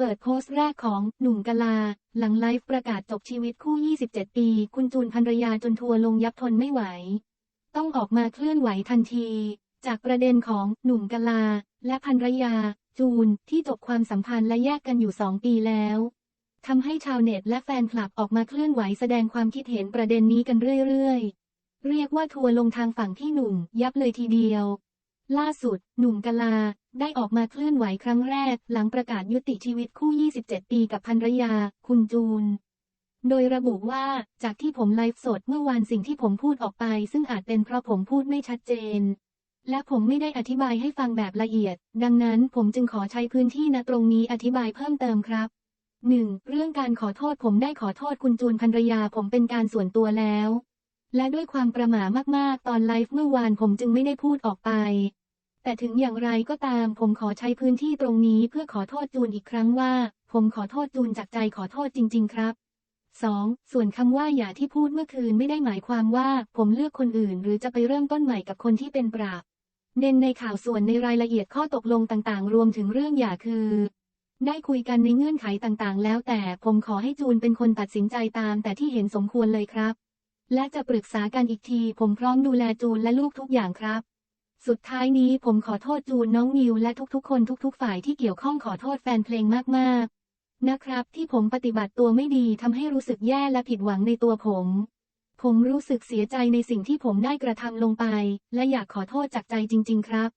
เปิดโพสต์แรกของหนุ่มกลา หลังไลฟ์ประกาศจบชีวิตคู่ 27 ปี คุณจูนภรรยาจนทัวร์ลงยับทนไม่ไหว ต้องออกมาเคลื่อนไหวทันที จากประเด็นของหนุ่มกลา และภรรยา จูนที่จบความสัมพันธ์และแยกกันอยู่สองปีแล้วทำให้ชาวเน็ตและแฟนคลับออกมาเคลื่อนไหวแสดงความคิดเห็นประเด็นนี้กันเรื่อยๆ เรียกว่าทัวร์ลงทางฝั่งที่หนุ่มยับเลยทีเดียว ล่าสุด หนุ่มกลา ได้ออกมาเคลื่อนไหวครั้งแรก หลังประกาศยุติชีวิตคู่ 27 ปีกับภรรยา คุณจูน โดยระบุว่า จากที่ผมไลฟ์สดเมื่อวานสิ่งที่ผมพูดออกไป ซึ่งอาจเป็นเพราะผมพูดไม่ชัดเจน และผมไม่ได้อธิบายให้ฟังแบบละเอียด ดังนั้นผมจึงขอใช้พื้นที่ณตรงนี้อธิบายเพิ่มเติมครับ 1. เรื่องการขอโทษผมได้ขอโทษคุณจูนภรรยาผมเป็นการส่วนตัวแล้ว และด้วยความประหม่ามากๆ ตอนไลฟ์เมื่อวานผมจึงไม่ได้พูดออกไป แต่ถึงอย่างไรก็ตามผมขอใช้พื้นที่ตรงนี้เพื่อขอโทษจูนอีกครั้งว่า ผมขอโทษจูนจากใจขอโทษจริง ๆ ครับ 2. ส่วนคำว่าอย่าที่พูดเมื่อคืนไม่ได้หมายความว่า ผมเลือกคนอื่น หรือจะไปเริ่มต้นใหม่กับคนที่เป็นปราบ เน้นในข่าวส่วนในรายละเอียดข้อตกลงต่างๆ รวมถึงเรื่องอย่าคือ ได้คุยกันในเงื่อนไขต่างๆ แล้วแต่ผมขอให้จูนเป็นคนตัดสินใจตาม แต่ที่เห็นสมควรเลยครับ และจะปรึกษากันอีกที ผมพร้อมดูแลจูนและลูกทุกอย่างครับ สุดท้ายนี้ผมขอโทษจูนน้องนิวและทุกๆ คนทุก ๆ ฝ่ายที่เกี่ยวข้องขอโทษแฟนเพลงมากๆ นะครับ ที่ผมปฏิบัติตัวไม่ดีทำให้รู้สึกแย่และผิดหวังในตัวผม ผมรู้สึกเสียใจในสิ่งที่ผมได้กระทำลงไป และอยากขอโทษจากใจจริง ๆ ครับ